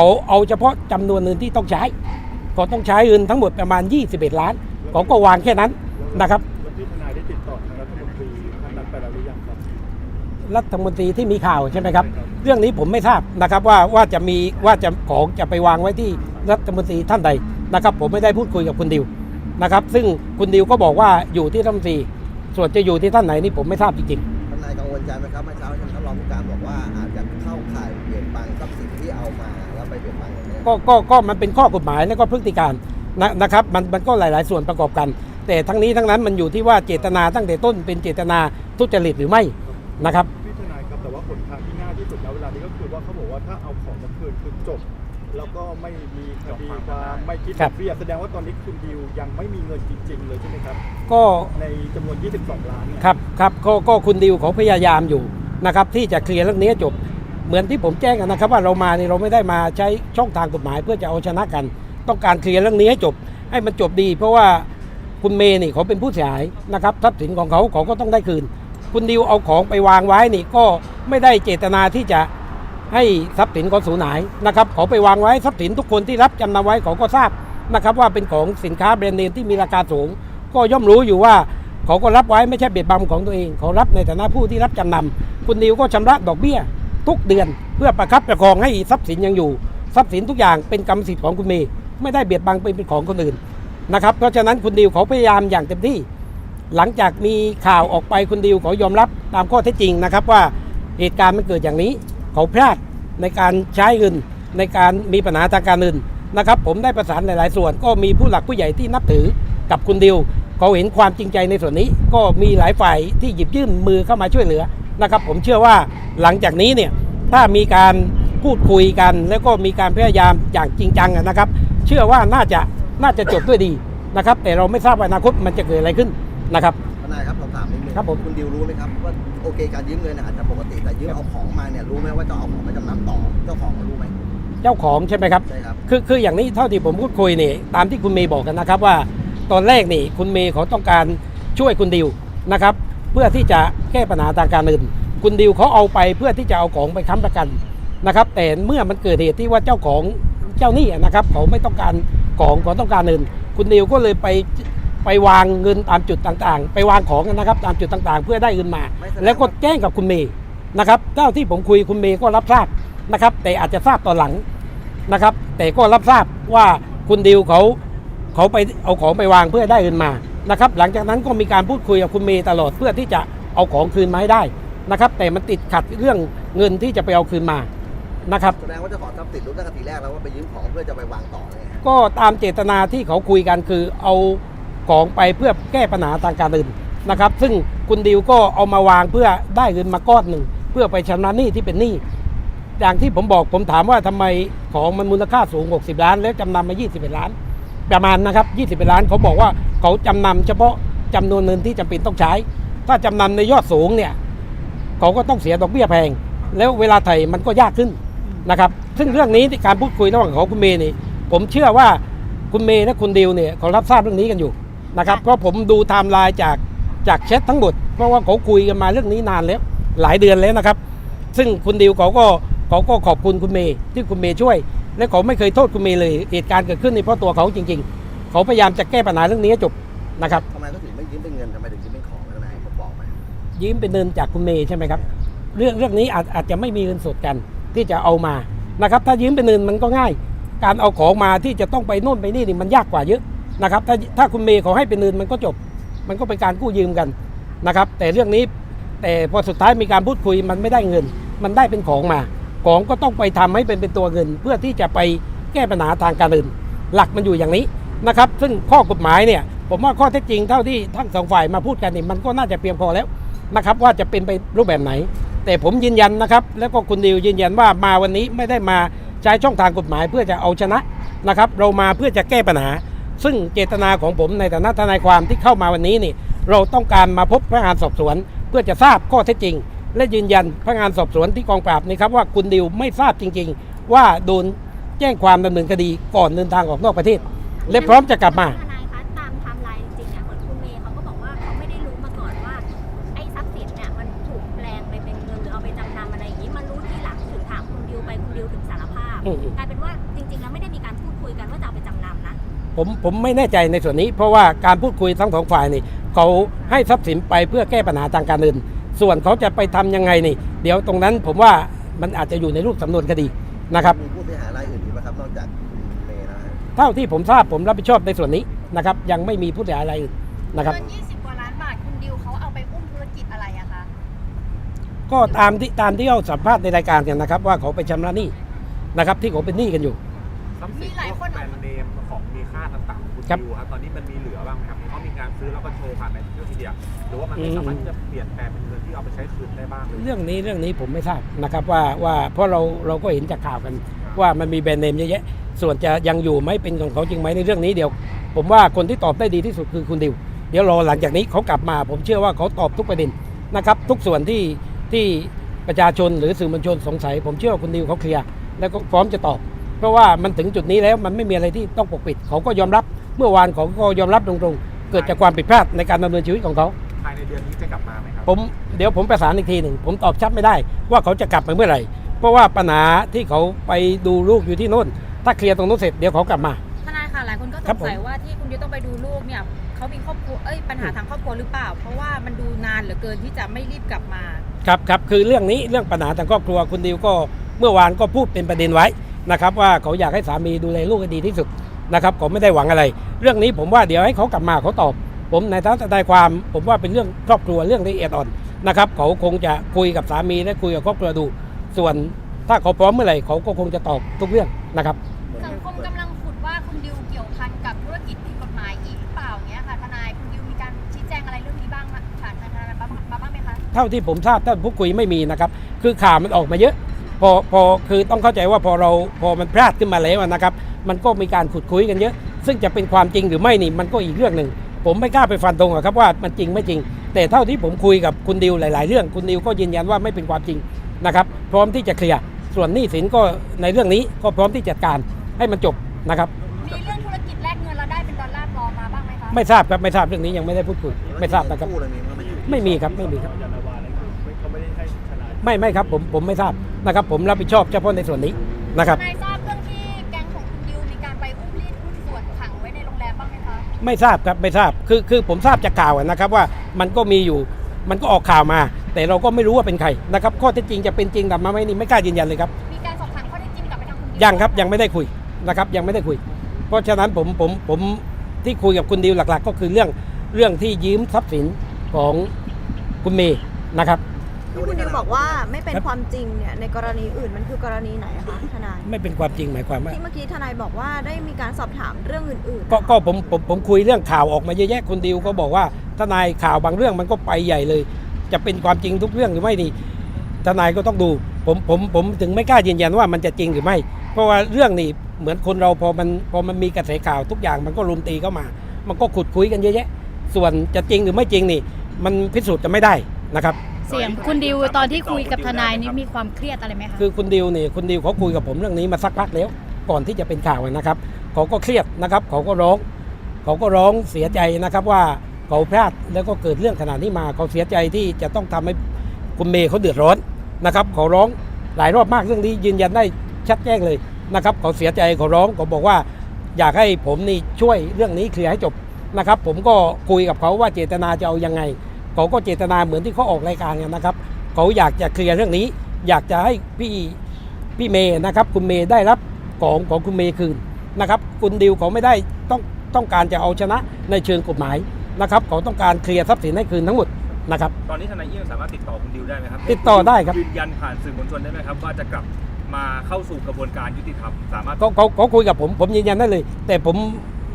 เขาเอาเฉพาะจำนวนเงินที่ต้องใช้เขาต้องใช้เงินทั้งหมดประมาณ 21 ล้านเขาก็วางแค่นั้นนะครับแล้วพี่ทนายได้ติดต่อทางรัฐมนตรีท่านนั้นไปแล้วหรือยังครับรัฐมนตรีที่มีข่าวใช่ไหมครับ เรื่องนี้ผมไม่ทราบนะครับว่าว่าจะมีว่าจะของจะไปวางไว้ที่รัฐมนตรีท่านใดนะครับ ผมไม่ได้พูดคุยกับคุณดิวนะครับ ซึ่งคุณดิวก็บอกว่าอยู่ที่รัฐมนตรีส่วนจะอยู่ที่ท่านไหนนี่ผมไม่ทราบจริงทนายกังวลใจไหมครับเมื่อเช้าท่านรองผู้การบอกว่าอาจจะเข้าข่ายเปลี่ยนแปลงทรัพย์สินที่เอามา เปลี่ยนแปลงอย่างนี้ๆก็ก็ก็มันเป็นข้อกฎหมายและก็พฤติการนะนะครับมันมันก็หลาย ๆ ส่วนประกอบกัน แต่ทั้งนี้ทั้งนั้นมันอยู่ที่ว่าเจตนาตั้งแต่ต้นเป็นเจตนาทุจริตหรือไม่นะครับ พี่ทนายครับแต่ว่าผลทางที่ง่ายที่สุดแล้วเวลานี้ก็คือว่าเขาบอกว่าถ้าเอาของมาคืนคือจบ แล้วก็ไม่มีคดีความไม่คิดครับเบี้ยแสดงว่าตอนนี้คุณดิวยังไม่มีเงินจริง ๆ เลยใช่ไหมครับ ก็ในจำนวน 22 ล้านเนี่ยครับครับก็ก็คุณดิวเขาพยายามอยู่นะครับที่จะเคลียร์เรื่องนี้ให้จบ เหมือนที่ผมแจ้งนะครับว่าเรามาเนี่ยเราไม่ได้มาใช้ช่องทางกฎหมายเพื่อจะเอาชนะกัน ต้องการเคลียร์เรื่องนี้ให้จบให้มันจบดี เพราะว่าคุณเมย์นี่เขาเป็นผู้เสียหายนะครับทรัพย์สินของเขาเขาก็ต้องได้คืน คุณดิวเอาของไปวางไว้นี่ก็ไม่ได้เจตนาที่จะให้ทรัพย์สินเขาสูญหายนะครับเขาไปวางไว้ทรัพย์สินทุกคนที่รับจำนำไว้เขาก็ทราบนะครับว่าเป็นของสินค้าแบรนด์เนมที่มีราคาสูง ก็ย่อมรู้อยู่ว่าเขาก็รับไว้ไม่ใช่เบียดบังของตัวเอง เขารับในฐานะผู้ที่รับจำนำคุณดิวก็ชำระดอกเบี้ย ทุกเดือน เพื่อประคับประคองให้ทรัพย์สินยังอยู่ทรัพย์สินทุกอย่างเป็นกรรมสิทธิ์ของคุณเมย์ไม่ได้เบียดบังเป็นของคนอื่นนะครับเพราะฉะนั้นคุณดิวเขาพยายามอย่างเต็มที่ หลังจากมีข่าวออกไปคุณดิวเขายอมรับตามข้อเท็จจริงนะครับว่าเหตุการณ์มันเกิดอย่างนี้ เขาพลาดในการใช้เงินในการมีปัญหาทางการเงินนะครับผมได้ประสานหลายๆ ส่วน ก็มีผู้หลักผู้ใหญ่ที่นับถือกับคุณดิวเขาเห็นความจริงใจในส่วนนี้ ก็มีหลายฝ่ายที่หยิบยื่นมือเข้ามาช่วยเหลือนะครับผมเชื่อว่าหลังจากนี้เนี่ย ถ้ามีการพูดคุยกัน แล้วก็มีการพยายามอย่างจริงจังอะนะครับ เชื่อว่าน่าจะน่าจะจบด้วยดีนะครับ แต่เราไม่ทราบว่าอนาคตมันจะเกิดอะไรขึ้นนะครับทนายครับเราถามนิดนึงครับผมคุณดิวรู้ไหมครับว่าโอเคการยืมเงินเนี่ยอาจจะปกติแต่ยืมเอาของมาเนี่ยรู้ไหมว่าจะเอาของไปจำนำต่อเจ้าของเขารู้ไหมเจ้าของใช่ไหมครับใช่ครับคือคืออย่างนี้เท่าที่ผมพูดคุยนี่ตามที่คุณเมย์บอกกันนะครับว่า ตอนแรกนี่คุณเมย์เขาต้องการช่วยคุณดิวนะครับ เพื่อที่จะแก้ปัญหาทางการเงิน คุณดิวเขาเอาไปเพื่อที่จะเอาของไปค้ำประกันนะครับ แต่เมื่อมันเกิดเหตุที่ว่าเจ้าของเจ้าหนี้นะครับ เขาไม่ต้องการของเขาต้องการเงิน คุณดิวก็เลยไปไปวางเงินตามจุดต่างๆ ไปวางของนะครับ ตามจุดต่างๆ เพื่อได้เงินมาไม่แสดงแล้วก็แจ้งกับคุณเมย์นะครับเจ้าที่ผมคุยคุณเมย์ก็รับทราบนะครับ แต่อาจจะทราบตอนหลังนะครับ แต่ก็รับทราบว่าคุณดิวเขาเขาไปเอาของไปวางเพื่อได้เงินมานะครับ หลังจากนั้นก็มีการพูดคุยกับคุณเมย์ตลอดเพื่อที่จะเอาของคืนมาให้ได้ นะครับแต่มันติดขัดเรื่องเงินที่จะไปเอาคืนมานะครับแสดงว่าเจ้าของทรัพย์สินรู้ตั้งแต่ทีแรกแล้วว่าไปยืมของเพื่อจะไปวางต่อเลยฮะก็ตามเจตนาที่เขาคุยกันคือเอาของไปเพื่อแก้ปัญหาทางการเงินนะครับ ซึ่งคุณดิวก็เอามาวางเพื่อได้เงินมาก้อนหนึ่งเพื่อไปชำระหนี้ที่เป็นหนี้อย่างที่ผมบอกผมถามว่าทำไมของมันมูลค่าสูง 60 ล้าน แล้วจำนำมา 21 ล้าน ประมาณนะครับ 21 ล้านเขาบอกว่าเขาจำนำเฉพาะจำนวนเงินที่จำเป็นต้องใช้ ถ้าจำนำในยอดสูงเนี่ย เขาก็ต้องเสียดอกเบี้ยแพง แล้วเวลาไถ่มันก็ยากขึ้นนะครับซึ่งเรื่องนี้ที่การพูดคุยระหว่างเขาคุณเมย์นี่ ผมเชื่อว่าคุณเมย์และคุณดิวเนี่ยเขารับทราบเรื่องนี้กันอยู่นะครับเพราะผมดูไทม์ไลน์จากจากแชททั้งหมดเพราะว่าเขาคุยกันมาเรื่องนี้นานแล้ว หลายเดือนแล้วนะครับ ซึ่งคุณดิวเขาก็เขาก็ขอบคุณคุณเมย์ที่คุณเมย์ช่วย และเขาไม่เคยโทษคุณเมย์เลยเหตุการณ์เกิดขึ้นในเพราะตัวเขาจริง ๆ เขาพยายามจะแก้ปัญหาเรื่องนี้ให้จบนะครับทำไมเขาถึงไม่ยืมเป็นเงินทำไมถึงยืมเป็นของทนายผมบอกไยืมเป็นเงินจากคุณเมย์ใช่ไหมครับ เรื่องเรื่องนี้อาจอาจจะไม่มีเงินสดกันที่จะเอามานะครับ ถ้ายืมเป็นเงินมันก็ง่าย การเอาของมาที่จะต้องไปโน่นไปนี่นี่มันยากกว่าเยอะนะครับ ถ้าถ้าคุณเมย์เขาให้เป็นเงินมันก็จบ มันก็เป็นการกู้ยืมกันนะครับ แต่เรื่องนี้แต่พอสุดท้ายมีการพูดคุยมันไม่ได้เงิน มันได้เป็นของมา ของก็ต้องไปทำให้เป็นเป็นตัวเงิน เพื่อที่จะไปแก้ปัญหาทางการเงินหลักมันอยู่อย่างนี้นะครับ ซึ่งข้อกฎหมายเนี่ยผมว่าข้อเท็จจริงเท่าที่ทั้งสองฝ่ายมาพูดกันนี่มันก็น่าจะเพียงพอแล้ว นะครับว่าจะเป็นไปรูปแบบไหน แต่ผมยืนยันนะครับ แล้วก็คุณดิวยืนยันว่ามาวันนี้ไม่ได้มาใช้ช่องทางกฎหมายเพื่อจะเอาชนะนะครับ เรามาเพื่อจะแก้ปัญหา ซึ่งเจตนาของผมในฐานะทนายความที่เข้ามาวันนี้นี่ เราต้องการมาพบพนักงานสอบสวน เพื่อจะทราบข้อเท็จจริง และยืนยันพนักงานสอบสวนที่กองปราบนี่ครับว่าคุณดิวไม่ทราบจริง ๆ ว่าโดนแจ้งความดำเนินคดีก่อนเดินทางออกนอกประเทศ และพร้อมจะกลับมา ผมผมไม่แน่ใจในส่วนนี้ เพราะว่าการพูดคุยทั้งสองฝ่ายนี่เขาให้ทรัพย์สินไปเพื่อแก้ปัญหาทางการเงิน ส่วนเขาจะไปทำยังไงนี่ เดี๋ยวตรงนั้นผมว่ามันอาจจะอยู่ในรูปสำนวนคดีนะครับมีผู้เสียหายรายอื่นอีกไหมครับนอกจากคุณเมย์นะฮะเท่าที่ผมทราบผมรับผิดชอบในส่วนนี้นะครับ ยังไม่มีผู้เสียหายอะไรายอื่นนะครับ เงิน20 กว่าล้านบาทคุณดิวเขาเอาไปอุ้มธุรกิจอะไรอะคะก็ตามที่ตามที่เขาสัมภาษณ์ในรายการกันนะครับ ว่าเขาไปชำระหนี้นะครับ ที่เขาเป็นหนี้กันอยู่ทรัพย์สินมีหลายคนแบรนด์เนม ของมีค่าต่างๆคุณครับดิวครับตอนนี้มันมีเหลือบ้างไหมครับเขามีการซื้อแล้วก็โชว์ผ่านในโซเชียลมีเดียหรือว่ามันไม่สามารถที่จะเปลี่ยนแปลงเป็นเงินที่เอาไปใช้คืนได้บ้างเลยเรื่องนี้เรื่องนี้ผมไม่ทราบนะครับว่าว่าเพราะเราเราก็เห็นจากข่าวกัน ว่ามันมีแบรนด์เนมเยอะแยะ ส่วนจะยังอยู่ไหมเป็นของเขาจริงไหมในเรื่องนี้เดี๋ยว ผมว่าคนที่ตอบได้ดีที่สุดคือคุณดิว เดี๋ยวรอหลังจากนี้เขากลับมา ผมเชื่อว่าเขาตอบทุกประเด็นนะครับ ทุกส่วนที่ที่ประชาชนหรือสื่อมวลชนสงสัย ผมเชื่อว่าคุณดิวเขาเคลียร์แล้วก็พร้อมจะตอบ เพราะว่ามันถึงจุดนี้แล้วมันไม่มีอะไรที่ต้องปกปิด เขาก็ยอมรับเมื่อวานเขาก็ยอมรับตรงๆ เกิดจากความผิดพลาดในการดำเนินชีวิตของเขา ภายในเดือนนี้จะกลับมาไหมครับ ผมเดี๋ยวผมประสานอีกทีหนึ่งผมตอบชัดไม่ได้ว่าเขาจะกลับมาเมื่อไหร่ เพราะว่าปัญหาที่เขาไปดูลูกอยู่ที่โน่น ถ้าเคลียร์ตรงนู้นเสร็จเดี๋ยวเขากลับมา ทนายค่ะหลายคนก็สครับงผม สัยว่าที่คุณยุทธต้องไปดูลูกเนี่ยเขามีครอบครัวเอ้ยปัญหาทางครอบครัวหรือเปล่า เพราะว่ามันดูนานเหลือเกินที่จะไม่รีบกลับมา ครับครับคือเรื่องนี้เรื่องปัญหาทางครอบครัวคุณดิวก็เมื่อวานก็พูดเป็นประเด็นไว้ นะครับว่าเขาอยากให้สามีดูแลลูกให้ดีที่สุดนะครับเขาไม่ได้หวังอะไร เรื่องนี้ผมว่าเดี๋ยวให้เขากลับมาเขาตอบ ผมในฐานะทนายความ ผมว่าเป็นเรื่องครอบครัวเรื่องละเอียดอ่อนนะครับเขาคงจะคุยกับสามีและคุยกับครอบครัวดู ส่วนถ้าเขาพร้อมเมื่อไหร่เขาก็คงจะตอบทุกเรื่องนะครับสังคมกำลังขุดว่าคุณดิวเกี่ยวพันกับธุรกิจผิดกฎหมายอีกหรือเปล่าเงี้ยค่ะทนายคุณดิวมีการชี้แจงอะไรเรื่องนี้บ้างมาผ่านทางทนายมาบ้างไหมคะเท่าที่ผมทราบท่านผู้คุยไม่มีนะครับคือข่าวมันออกมาเยอะ พอพอคือต้องเข้าใจว่าพอเราพอมันพลาดขึ้นมาแล้วนะครับ มันก็มีการขุดคุยกันเยอะ ซึ่งจะเป็นความจริงหรือไม่นี่มันก็อีกเรื่องหนึ่งผมไม่กล้าไปฟันธงอะครับว่ามันจริงไม่จริง แต่เท่าที่ผมคุยกับคุณดิวหลาย ๆ เรื่องคุณดิวก็ยืนยันว่าไม่เป็นความจริงนะครับ พร้อมที่จะเคลียร์ส่วนหนี้สินก็ในเรื่องนี้ก็พร้อมที่จัดการให้มันจบนะครับมีเรื่องธุรกิจแลกเงินแล้วได้เป็นดอลลาร์ปลอมมาบ้างไหมคะไม่ทราบครับไม่ทราบเรื่องนี้ยังไม่ได้พูดคุยไม่ทราบนะครับกู้เลยมีมั้ยไม่ไม่มีครับไม่มีครับ ไม่ไม่ครับผมผมไม่ทราบนะครับ ผมรับผิดชอบเฉพาะในส่วนนี้นะครับทนายทราบเรื่องที่แก๊งของคุณดิวมีการไปอุ้มรีดหุ้นส่วนขังไว้ในโรงแรมบ้างไหมคะไม่ทราบครับไม่ทราบคือคือผมทราบจากข่าวนะครับว่ามันก็มีอยู่มันก็ออกข่าวมา แต่เราก็ไม่รู้ว่าเป็นใครนะครับข้อเท็จจริงจะเป็นจริงแต่มาไม่นี่ไม่กล้ายืนยันเลยครับมีการสอบถามข้อเท็จจริงกลับไปทางคุณดิวยังครับยังไม่ได้คุยนะครับยังไม่ได้คุย เพราะฉะนั้นผมผมผมที่คุยกับคุณดิวหลัก ๆ ก็คือเรื่องเรื่องที่ยืมทรัพย์สินของคุณเมย์นะครับ ที่คุณดิวบอกว่าไม่เป็นครับความจริงเนี่ยในกรณีอื่นมันคือกรณีไหนอะคะทนายไม่เป็นความจริงหมายความว่าที่เมื่อกี้ทนายบอกว่าได้มีการสอบถามเรื่องอื่นๆก็นะคะก็ผมผมผมคุยเรื่องข่าวออกมาเยอะแยะคุณดิวก็บอกว่าทนายข่าวบางเรื่องมันก็ไปใหญ่เลย จะเป็นความจริงทุกเรื่องหรือไม่นี่ทนายก็ต้องดูผมผมผมถึงไม่กล้ายืนยันว่ามันจะจริงหรือไม่ เพราะว่าเรื่องนี้เหมือนคนเราพอมันพอมันมีกระแสข่าวทุกอย่างมันก็รุมตีเข้ามา มันก็ขุดคุยกันเยอะแยะ ส่วนจะจริงหรือไม่จริงนี่ มันพิสูจน์จะไม่ได้นะครับ เสียงคุณดิวตอนที่คุยกับทนายนี่มีความเครียดอะไรไหมคะ คือคุณดิวนี่คุณดิวเขาคุยกับผมเรื่องนี้มาสักพักแล้ว ก่อนที่จะเป็นข่าวนะครับเขาก็เครียดนะครับเขาก็ร้องเขาก็ร้องเสียใจนะครับว่าเขาพลาดแล้วก็เกิดเรื่องขนาดนี้มาเขาเสียใจที่จะต้องทำให้คุณเมย์เขาเดือดร้อนนะครับเขาร้องหลายรอบมากเรื่องนี้ยืนยันได้ชัดแจ้งเลยนะครับเขาเสียใจเขาร้องเขาบอกว่า อยากให้ผมนี่ช่วยเรื่องนี้เคลียร์ให้จบนะครับ ผมก็คุยกับเขาว่าเจตนาจะเอายังไง เขาก็เจตนาเหมือนที่เขาออกรายการกันนะครับ เขาอยากจะเคลียร์เรื่องนี้ อยากจะให้พี่พี่เมย์นะครับ คุณเมย์ได้รับของของคุณเมย์คืนนะครับคุณดิวเขาไม่ได้ต้องต้องการจะเอาชนะในเชิงกฎหมายนะครับ เขาต้องการเคลียร์ทรัพย์สินให้คืนทั้งหมดนะครับ ตอนนี้ทนายเอี้ยงสามารถติดต่อคุณดิวได้ไหมครับติดต่อได้ครับยืนยันผ่านสื่อมวลชนได้ไหมครับว่าจะกลับมาเข้าสู่กระบวนการยุติธรรมสามารถเขาเขาเขาคุยกับผมผมยืนยันได้เลย แต่ผม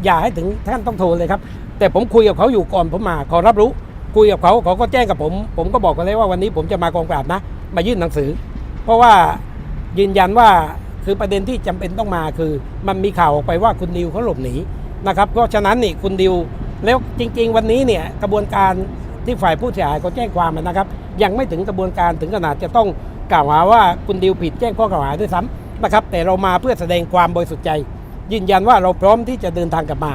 อย่าให้ถึงท่านต้องโทรเลยครับ แต่ผมคุยกับเขาอยู่ก่อนผมมาขอรับรู้ คุยกับเขาเขาก็แจ้งกับผม ผมก็บอกกันเลยว่าวันนี้ผมจะมากองปราบนะ มายื่นหนังสือ เพราะว่ายืนยันว่าคือประเด็นที่จำเป็นต้องมาคือ มันมีข่าวออกไปว่าคุณดิวเขาหลบหนีนะครับเพราะฉะนั้นนี่คุณดิวแล้วจริง ๆ วันนี้เนี่ยกระบวนการที่ฝ่ายผู้เสียหายเขาแจ้งความนะครับ ยังไม่ถึงกระบวนการถึงขนาดจะต้องกล่าวหาว่าคุณดิวผิดแจ้งข้อกล่าวหาด้วยซ้ำนะครับ แต่เรามาเพื่อแสดงความบริสุทธิ์ใจ ยืนยันว่าเราพร้อมที่จะเดินทางกลับมา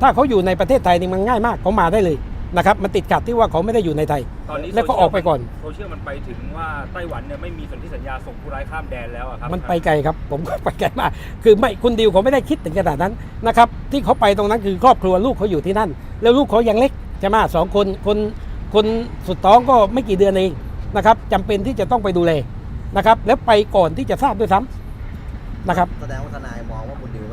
ถ้าเขาอยู่ในประเทศไทยนี่มันง่ายมากเขามาได้เลย นะครับมันติดขัดที่ว่าเขาไม่ได้อยู่ในไทย ตอนนี้แล้วก็ออกไปก่อน โซเชียลมันไปถึงว่าไต้หวันเนี่ยไม่มีสนธิสัญญาส่งผู้ร้ายข้ามแดนแล้วอะครับมันไปไกลครับ ผมก็ไปไกลมากคือไม่คุณดิวเขาไม่ได้คิดถึงขนาดนั้นนะครับที่เขาไปตรงนั้นคือครอบครัวลูกเขาอยู่ที่นั่น แล้วลูกเขายังเล็กใช่ไหมสองคนคนคนสุดท้องก็ไม่กี่เดือนเองนะครับจำเป็นที่จะต้องไปดูแลนะครับ แล้วไปก่อนที่จะทราบด้วยซ้ำนะครับ แสดงว่าทนายมองว่าคุณดิว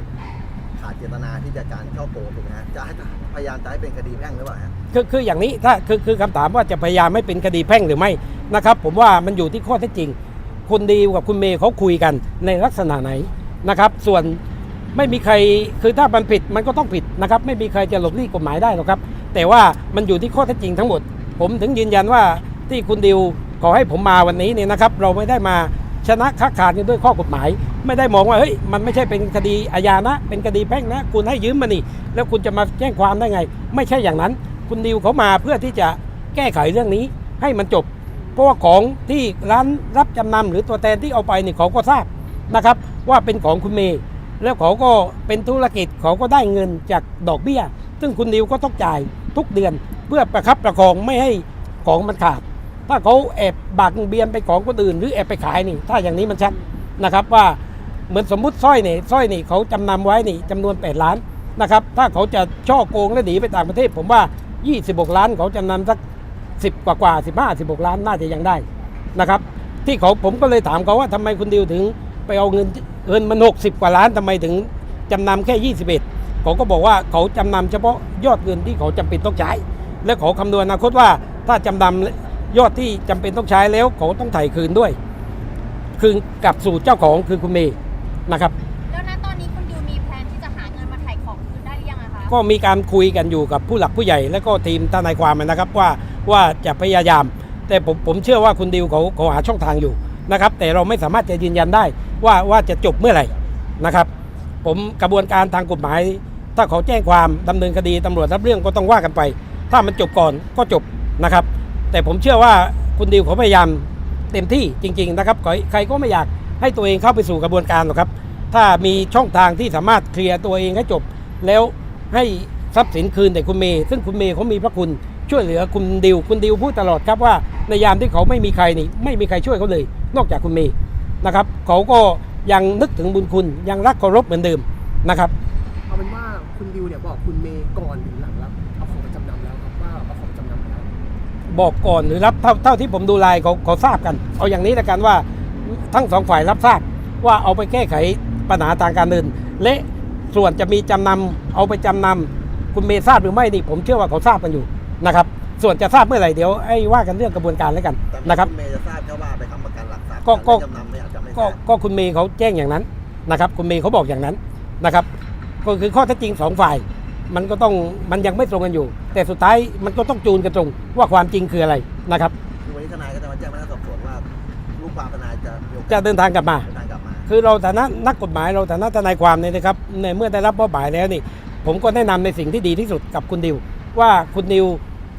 ขาดเจตนาที่จะการเข้าโกงถูกไหมฮะจะให้ พยายามจะให้เป็นคดีแพ่งหรือเปล่าฮะคือคืออย่างนี้ถ้าคือคือคำถามว่าจะพยายามไม่เป็นคดีแพ่งหรือไม่นะครับผมว่ามันอยู่ที่ข้อเท็จจริง คุณดีกับคุณเมย์เขาคุยกันในลักษณะไหนนะครับ ส่วนไม่มีใครคือถ้ามันผิดมันก็ต้องผิดนะครับ ไม่มีใครจะหลบหลีกกฎหมายได้หรอกครับ แต่ว่ามันอยู่ที่ข้อเท็จจริงทั้งหมด ผมถึงยืนยันว่าที่คุณดิวขอให้ผมมาวันนี้เนี่ยนะครับ เราไม่ได้มาชนะค้าขาดกันด้วยข้อกฎหมาย ไม่ได้มองว่าเฮ้ยมันไม่ใช่เป็นคดีอาญานะ เป็นคดีแพ่งนะ คุณให้ยืมมานี่ แล้วคุณจะมาแจ้งความได้ไง ไม่ใช่อย่างนั้น คุณดิวเขามาเพื่อที่จะแก้ไขเรื่องนี้ให้มันจบ เพราะว่าของที่ร้านรับจำนำหรือตัวแทนที่เอาไปนี่เขาก็ทราบนะครับว่าเป็นของคุณเมย์แล้วเขาก็เป็นธุรกิจเขาก็ได้เงินจากดอกเบี้ย ซึ่งคุณดิวก็ต้องจ่ายทุกเดือน เพื่อประคับประคองไม่ให้ของมันขาด ถ้าเขาแอบบักเบียนไปของคนอื่น หรือแอบไปขายนี่ ถ้าอย่างนี้มันชัดนะครับว่า เหมือนสมมุติสร้อยนี่สร้อยนี่เขาจำนำไว้นี่จำนวน 8 ล้านนะครับถ้าเขาจะช่อโกงและหนีไปต่างประเทศ ผมว่า 26 ล้านเขาจำนำสัก 10 กว่ากว่า15 16 ล้านน่าจะยังได้นะครับที่เขาผมก็เลยถามเขาว่าทำไมคุณดิวถึงไปเอาเงินเงินมัน 60 กว่าล้านทำไมถึงจำนำแค่ 21เขาก็บอกว่าเขาจำนำเฉพาะยอดเงินที่เขาจำเป็นต้องใช้ และเขาคำนวณอนาคตว่าถ้าจำนำยอดที่จำเป็นต้องใช้แล้วเขาต้องถ่ายคืนด้วย คืนกลับสู่เจ้าของคือคุณเมย์ นะครับ แล้วณตอนนี้คุณดิวมีแพลนที่จะหาเงินมาถ่ายของคืนได้หรือยังอะคะก็มีการคุยกันอยู่กับผู้หลักผู้ใหญ่ และก็ทีมทนายความนะครับว่าว่าจะพยายาม แต่ผมผมเชื่อว่าคุณดิวเขาเขาหาช่องทางอยู่นะครับ แต่เราไม่สามารถจะยืนยันได้ว่าว่าจะจบเมื่อไหร่นะครับ ผมกระบวนการทางกฎหมาย ถ้าเขาแจ้งความดำเนินคดีตำรวจรับเรื่องก็ต้องว่ากันไป ถ้ามันจบก่อนก็จบนะครับ แต่ผมเชื่อว่าคุณดิวเขาพยายามเต็มที่จริง ๆ นะครับใครใครก็ไม่อยาก ให้ตัวเองเข้าไปสู่กระบวนการหรอกครับ ถ้ามีช่องทางที่สามารถเคลียร์ตัวเองให้จบ แล้วให้ทรัพย์สินคืนแต่คุณเมย์ซึ่งคุณเมย์เขามีพระคุณช่วยเหลือคุณดิวคุณดิวพูดตลอดครับว่าในยามที่เขาไม่มีใครนี่ไม่มีใครช่วยเขาเลย นอกจากคุณเมย์นะครับเขาก็ยังนึกถึงบุญคุณยังรักเคารพเหมือนเดิมนะครับเอาเป็นว่าคุณดิวเนี่ยบอกคุณเมย์ก่อนหรือหลังรับเอาของไปจำนำแล้วครับว่าเอาของไปจำนำแล้วบอกก่อนหรือรับเท่าเท่าที่ผมดูไลน์เขาเขาทราบกัน เอาอย่างนี้ละกันว่า ทั้งสองฝ่ายรับทราบว่าเอาไปแก้ไขปัญหาทางการเงินและส่วนจะมีจำนำเอาไปจำนำคุณเมย์ทราบหรือไม่นี่ผมเชื่อว่าเขาทราบกันอยู่นะครับส่วนจะทราบเมื่อไหร่เดี๋ยวไอ้ว่ากันเรื่องกระบวนการแล้วกันนะครับณเมย์จะทราบแค่ว่าไปค้ำประกันหลักทรัพย์ก็ก็จำนำไม่อาจจะไม่ทราบก็คุณเมย์เขาแจ้งอย่างนั้นนะครับ คุณเมย์เขาบอกอย่างนั้นนะครับ ก็คือข้อเท็จจริงสองฝ่าย มันก็ต้องมันยังไม่ตรงกันอยู่ แต่สุดท้ายมันก็ต้องจูนกันตรงว่าความจริงคืออะไรนะครับ จะมีโอกาสจะเดินทางกลับมาเดินทางกลับมาคือเราฐานะนักกฎหมายเราฐานะทนายความเนี่ยนะครับในเมื่อได้รับมอบหมายแล้วนี่ ผมก็แนะนำในสิ่งที่ดีที่สุดกับคุณดิว ว่าคุณดิว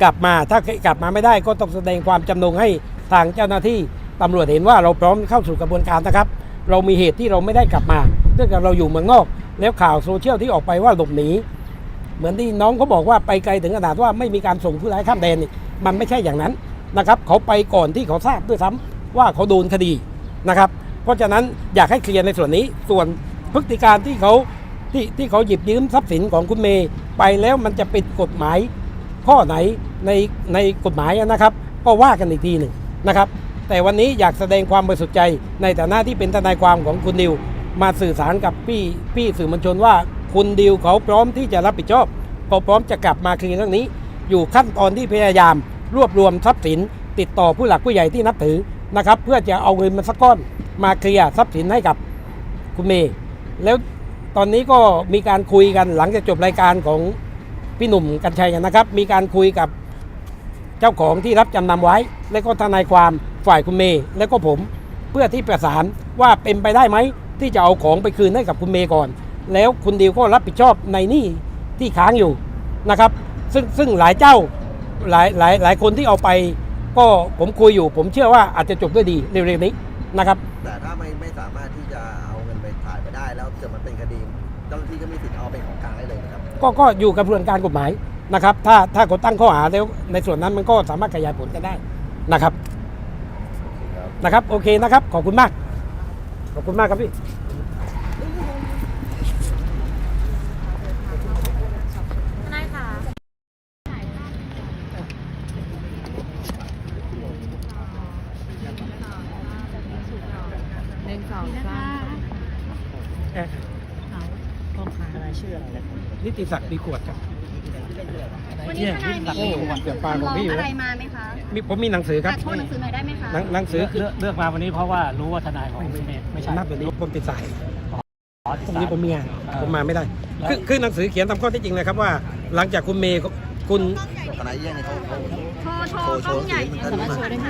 กลับมาถ้ากลับมาไม่ได้ก็ต้องแสดงความจำนงให้ทางเจ้าหน้าที่ตำรวจเห็นว่าเราพร้อมเข้าสู่กระบวนการนะครับ เรามีเหตุที่เราไม่ได้กลับมาเนื่องจากเราอยู่เมืองนอก แล้วข่าวโซเชียลที่ออกไปว่าหลบหนีเหมือนที่น้องเขาบอกว่าไปไกลถึงขนาดว่าไม่มีการส่งผู้ร้ายข้ามแดนนี่มันไม่ใช่อย่างนั้นนะครับ เขาไปก่อนที่เขาทราบด้วยซ้ำว่าเขาโดนคดี นะครับ เพราะฉะนั้นอยากให้เคลียร์ในส่วนนี้ ส่วนพฤติการที่เขาที่ที่เขาหยิบยืมทรัพย์สินของคุณเมย์ไปแล้วมันจะเป็นกฎหมายข้อไหนในในกฎหมายนะครับ ก็ว่ากันอีกทีหนึ่งนะครับ แต่วันนี้อยากแสดงความบริสุทธิ์ใจในฐานะที่เป็นทนายความของคุณดิวมาสื่อสารกับพี่พี่สื่อมวลชนว่าคุณดิวเขาพร้อมที่จะรับผิดชอบเขาพร้อมจะกลับมาเคลียร์เรื่องนี้ อยู่ขั้นตอนที่พยายาม รวบรวมทรัพย์สิน ติดต่อผู้หลักผู้ใหญ่ที่นับถือ นะครับเพื่อจะเอาเงินมาสักก้อนมาเคลียร์ทรัพย์สินให้กับคุณเมย์แล้วตอนนี้ก็มีการคุยกันหลังจากจบรายการของพี่หนุ่มกัญชัยนะครับ มีการคุยกับเจ้าของที่รับจำนำไว้ และก็ทนายความฝ่ายคุณเมย์และก็ผมเพื่อที่ประสานว่าเป็นไปได้ไหมที่จะเอาของไปคืนให้กับคุณเมย์ก่อน แล้วคุณดิวก็รับผิดชอบในหนี้ที่ค้างอยู่นะครับ ซึ่งซึ่งหลายเจ้าหลายหลายหลายคนที่เอาไป ก็ผมคุยอยู่ ผมเชื่อว่าอาจจะจบด้วยดีเร็วๆนี้นะครับแต่ถ้าไม่ไม่สามารถที่จะเอาเงินไปถ่ายไปได้แล้วเกิดมันเป็นคดีเจ้าหน้าที่ก็มีสิทธิ์เอาเป็นของกลางได้เลยนะครับ ก็ก็อยู่กับกระบวนการกฎหมายนะครับ ถ้าถ้าคนตั้งข้อหาแล้วในส่วนนั้นมันก็สามารถขยายผลกันได้นะครับนะครับ โอเคนะครับ ขอบคุณมาก ขอบคุณมากครับพี่ ทนายค่ะ หนึ่งสองสาม พ่อค้าอะไรชื่ออะไรนิติ ศักดิ์ดีขวดครับ วันนี้ทนายมีโอ้โหเสียงปลาของพี่อยู่ อะไรนะมาไหมคะมีผมมีหนังสือครับอะโชว์หนังสือหน่อยได้ไหมคะหนังหนังสือคือเลือกเลือกมาวันนี้เพราะว่ารู้ว่าทนายของพี่เมย์ไม่ใช่นับแบบนี้ผมติดสายอ๋อพรุ่งนี้ผมมีงานเออผมมาไม่ได้แล้วคือคือหนังสือเขียนตามข้อเที่จริงเลยครับว่า หลังจากคุณเมย์คุณ ทนายเยี่ยงนี่เขาเขา โชว์โชว์กล้องใหญ่โชว์สามารถโชว์ได้ไหม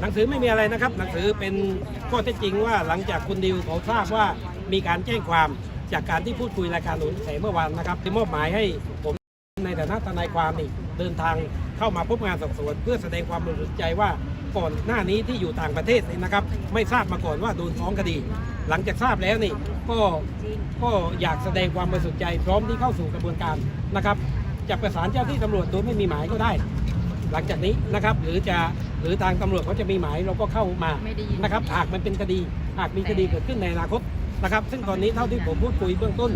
หนังสือไม่มีอะไรนะครับ หนังสือเป็นข้อเท็จจริงว่าหลังจากคุณดิวเขาทราบว่ามีการแจ้งความจากการที่พูดคุยรายการหนุนแสเมื่อวานนะครับที่มอบหมายให้ผมในฐานะทนายความนี่เดินทางเข้ามาพบงานสอบสวน เพื่อแสดงความบริสุทธิ์ใจว่าก่อนหน้านี้ที่อยู่ต่างประเทศนี่นะครับ ไม่ทราบมาก่อนว่าโดนฟ้องคดี หลังจากทราบแล้วนี่ก็ก็อยากแสดงความบริสุทธิ์ใจ พร้อมที่เข้าสู่กระบวนการนะครับจะประสานเจ้าที่ตำรวจโดยไม่มีหมายก็ได้ หลังจากนี้นะครับหรือจะ หรือทางตำรวจเขาจะมีหมายเราก็เข้ามาไม่ได้ยิน นะครับหากมันเป็นคดีหากมีคดีเกิดขึ้นในอนาคตนะครับ ซึ่งตอนนี้เท่าที่ผมพูดคุยเบื้องต้น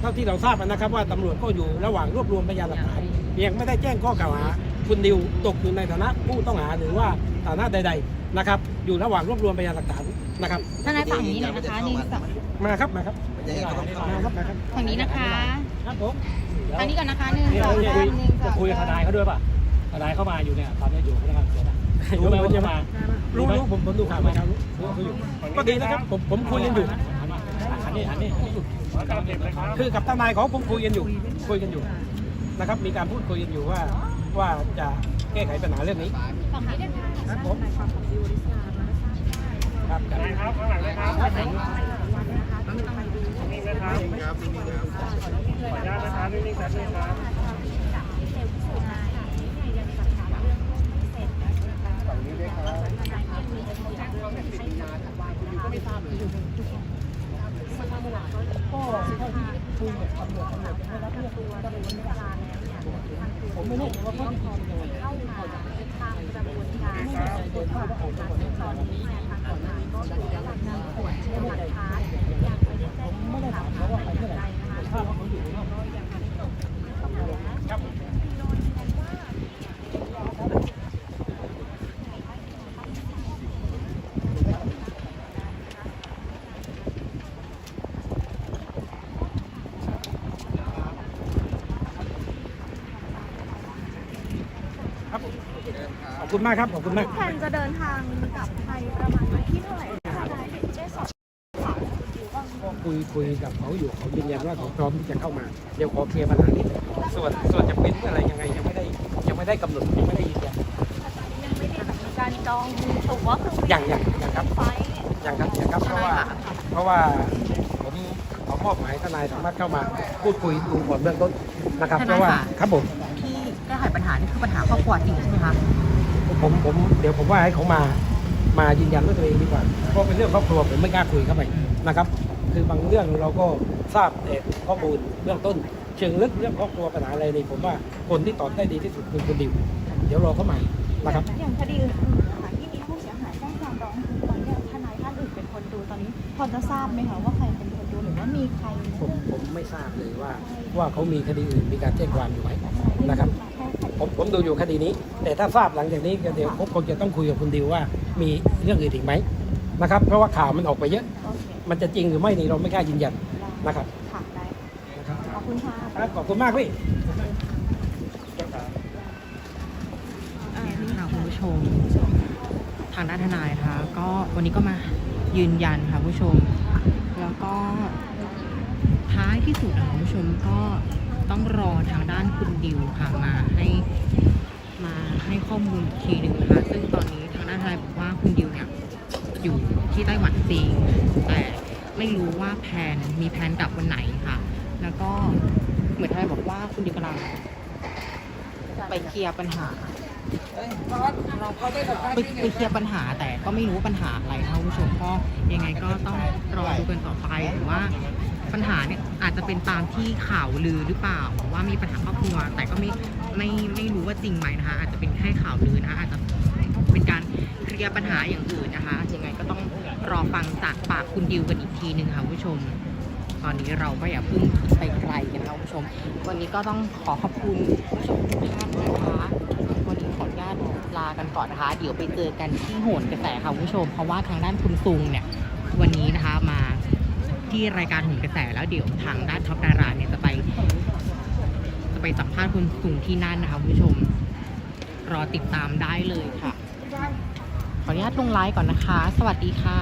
เท่าที่เราทราบนะครับว่าตำรวจก็อยู่ระหว่างรวบรวมพยานหลักฐานยังไม่ได้แจ้งข้อกล่าวหา คุณดิวตกอยู่ในฐานะผู้ต้องหาหรือว่าฐานะใด ๆนะครับ อยู่ระหว่างรวบรวมพยานหลักฐานนะครับ ทนายฝั่งนี้หน่อยนะคะนี่ฝั่งมาครับมาครับยังไงก็ต้องมาครับมาครับฝั่งนี้นะคะครับผมทางนี้ก่อนนะคะหนึ่งเนี่ยสองจะสาคุยมหนึ่งสจะองคุยกับทนายเขาด้วยป่ะทนายเข้ามาอยู่เนี่ยตอนนี้อยู่พนักงานสอบสวน รู้ไหมว่าจะมา รู้ไหมรู้ผมผมดูข่าวมาครับรู้รู้อยู่ก็ดีนะครับผมผมคุยกันอยู่หันมาหันนี่หันนี่คือกับทนายเขาผมคุยกันอยู่ คุยกันอยู่นะครับ มีการพูดคุยกันอยู่ว่าว่าจะแก้ไขปัญหาเรื่องนี้ฝั่งนี้ด้วยค่ะครับผมครับครับผมไม่แน่ใจว่าข้อที่จริงเป็นยังไงเข้ามาตามกระบวนการตรวจสอบของทางตอนนี้เนี่ยทางกฎหมายก็ถือว่าการตรวจเช็คหลักฐานยังไม่ ครับผมครับผมขอบ คุณมากครับ ขอบคุณมากแพนจะเดินทางกลับไทยประมาณวันที่เท่าไหร่ได้สอบก็คุยคุยกับเขาอยู่เขายืนยันว่าเขาพร้อมที่จะเข้ามา เดี๋ยวขอเคลียร์ปัญหานิดส่วนส่วนจะเป็นอะไรยังไงยังไม่ได้ยังไม่ได้กำหนดยังไม่ได้ยืนยันยังไม่ได้มีการจองตั๋วเครื่องบินอย่างอย่างอย่างครับอย่างครับอย่างครับเพราะว่าเพราะว่าผมขอมอบหมายทนายสามารถเข้ามาพูดคุยดูก่อนเบื้องต้นนะครับเพราะว่าครับผมที่แก้ไขปัญหานี่คือปัญหาครอบครัวจริงใช่ไหมคะ ผมผมเดี๋ยวผมว่าให้เขามามายืนยันด้วยตัวเองดีกว่าเพราะเป็นเรื่องครอบครัวผมไม่กล้าคุยเข้าไปนะครับ คือบางเรื่องเราก็ทราบแต่ข้อมูลเบื้องต้น เชิงลึกเรื่องครอบครัวปัญหาอะไรนี่ผมว่าคนที่ตอบได้ดีที่สุดคือคุณดิวเดี๋ยวรอเข้ามานะครับอย่างคดีอื่นๆนะคะที่มีผู้เสียหายแจ้งความร้องทุกข์ไว้เนี่ยทนายท่านอื่นเป็นคนดูตอนนี้พอจะทราบไหมคะว่าใครเป็นคนดูหรือว่ามีใครผมผมไม่ทราบเลยว่าว่าเขามีคดีอื่นมีการแจ้งความอยู่ไหมนะครับ ผมผมดูอยู่คดีนี้ แต่ถ้าทราบหลังจากนี้ก็เดี๋ยวผมคงจะต้องคุยกับคุณดิวว่ามีเรื่องอื่นอีกไหมนะครับ เพราะว่าข่าวมันออกไปเยอะ โอเคมันจะจริงหรือไม่นี่เราไม่กล้ายืนยันนะครับค่ะได้นะครับขอบคุณค่ะครับขอบคุณมากพี่นี่ค่ะคุณผู้ชม ทางด้านทนายนะคะก็วันนี้ก็มายืนยันค่ะคุณผู้ชม แล้วก็ท้ายที่สุดค่ะคุณผู้ชมก็ ต้องรอทางด้านคุณดิวค่ะมาให้มาให้ข้อมูลอีกทีหนึ่งนะคะซึ่งตอนนี้ทางด้านทนายบอกว่าคุณดิวเนี่ยอยู่ที่ไต้หวันจริงแต่ไม่รู้ว่าแผนมีแผนกลับวันไหนค่ะ แล้วก็เหมือนทนายบอกว่าคุณดิวกำลังไปเคลียร์ปัญหาไปไปเคลียร์ปัญหาแต่ก็ไม่รู้ว่าปัญหาอะไรนะคะคุณผู้ชมก็ยังไงก็ต้องรอดูกันต่อไปหรือว่า ปัญหาเนี่ยอาจจะเป็นตามที่ข่าวลือหรือเปล่า ว่ามีปัญหาครอบครัว แต่ก็ไม่ไม่ไม่รู้ว่าจริงไหมนะคะ อาจจะเป็นแค่ข่าวลือนะคะอาจจะเป็นการเคลียร์ปัญหาอย่างอื่นนะคะยังไงก็ต้องรอฟังจากปากคุณดิวกันอีกทีหนึ่งค่ะผู้ชม ตอนนี้เราก็อย่าพิ่งไปไกลกันนะคะคุณผู้ชม วันนี้ก็ต้องขอขอบคุณผู้ชมทุกท่านนะคะวันนี้ขออนุญาตลากันก่อนนะคะ เดี๋ยวไปเจอกันที่โหนกระแสค่ะคุณผู้ชม เพราะว่าทางด้านคุณซุงเนี่ยวันนี้น ที่รายการโหนกระแสแล้วเดี๋ยวทางด้านท็อปดาราเนี่ยจะไป จะไปสัมภาษณ์คุณซุงที่นั่นนะคะคุณผู้ชม รอติดตามได้เลยค่ะ ขออนุญาตลงไลฟ์ก่อนนะคะ สวัสดีค่ะ